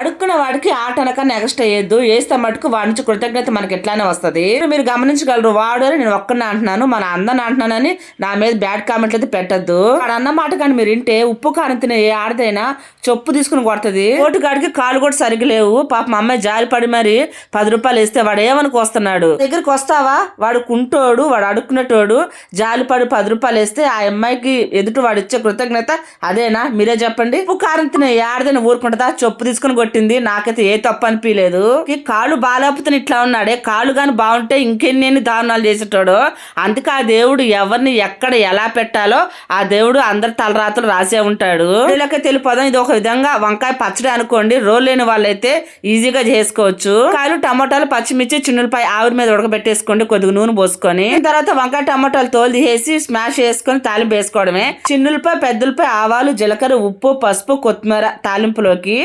అడుక్కున్న వాడికి ఆట అనక నెక్స్ట్ వేయద్దు వేస్తే మటుకు వాడి నుంచి కృతజ్ఞత మనకి ఎట్లానే వస్తది. మీరు గమనించగలరు వాడు అని నేను ఒక్కడిని అంటున్నాను మన అందరిని అంటున్నానని నా మీద బ్యాడ్ కామెంట్లు అయితే పెట్టద్దు. వాడు అన్న మాట కానీ మీరు వింటే ఉప్పు కారం తినే ఏ ఆడదైనా చొప్పు తీసుకుని కొడుతుంది. కోటిగాడికి కాలు కూడా సరిగ్గా లేవు. పాప మా అమ్మాయి జారి పడి మరి పది రూపాయలు ఇస్తే వాడు ఏమనుకు వస్తున్నాడు దగ్గరికి వస్తావా? వాడు కుంటోడు వాడు అడుక్కునేటోడు జాలిపడి పది రూపాయలు వేస్తే ఆ అమ్మాయికి ఎదుటి వాడు ఇచ్చే కృతజ్ఞత అదేనా? మీరే చెప్పండి. ఉప్పు కారం తినే ఏ ఆడదైనా ఊరుకుంటుందా? చొప్పు తీసుకుని కొట్టింది నాకైతే ఏ తప్పు అనిపించలేదు కాళ్ళు బాగాలేకపోతే ఇట్లా ఉన్నాడే. కాళ్ళు గాని బాగుంటే ఇంకెన్ని దారుణాలు చేసేటోడు. అందుకే ఆ దేవుడు ఎవరిని ఎక్కడ ఎలా పెట్టాలో ఆ దేవుడు అందరి తలరాతలు రాసే ఉంటాడు. వీళ్ళకి తెలిపోదాం ఇది ఒక విధంగా వంకాయ పచ్చడి అనుకోండి. రోల్ లేని వాళ్ళైతే ఈజీగా చేసుకోవచ్చు. కాయలు టమాటాలు పచ్చిమిర్చి చిన్నులపై ఆవిరి మీద ఉడకబెట్టేసుకోండి. కొద్దిగా నూనె పోసుకొని. తర్వాత వంకాయ టమాటాలు తోలు తీసేసి స్మాష్ చేసుకొని తాలింపు వేసుకోవడమే. చిన్నులపై పెద్దలపై ఆవాలు జీలకర్ర ఉప్పు పసుపు కొత్తిమీర తాలింపులోకి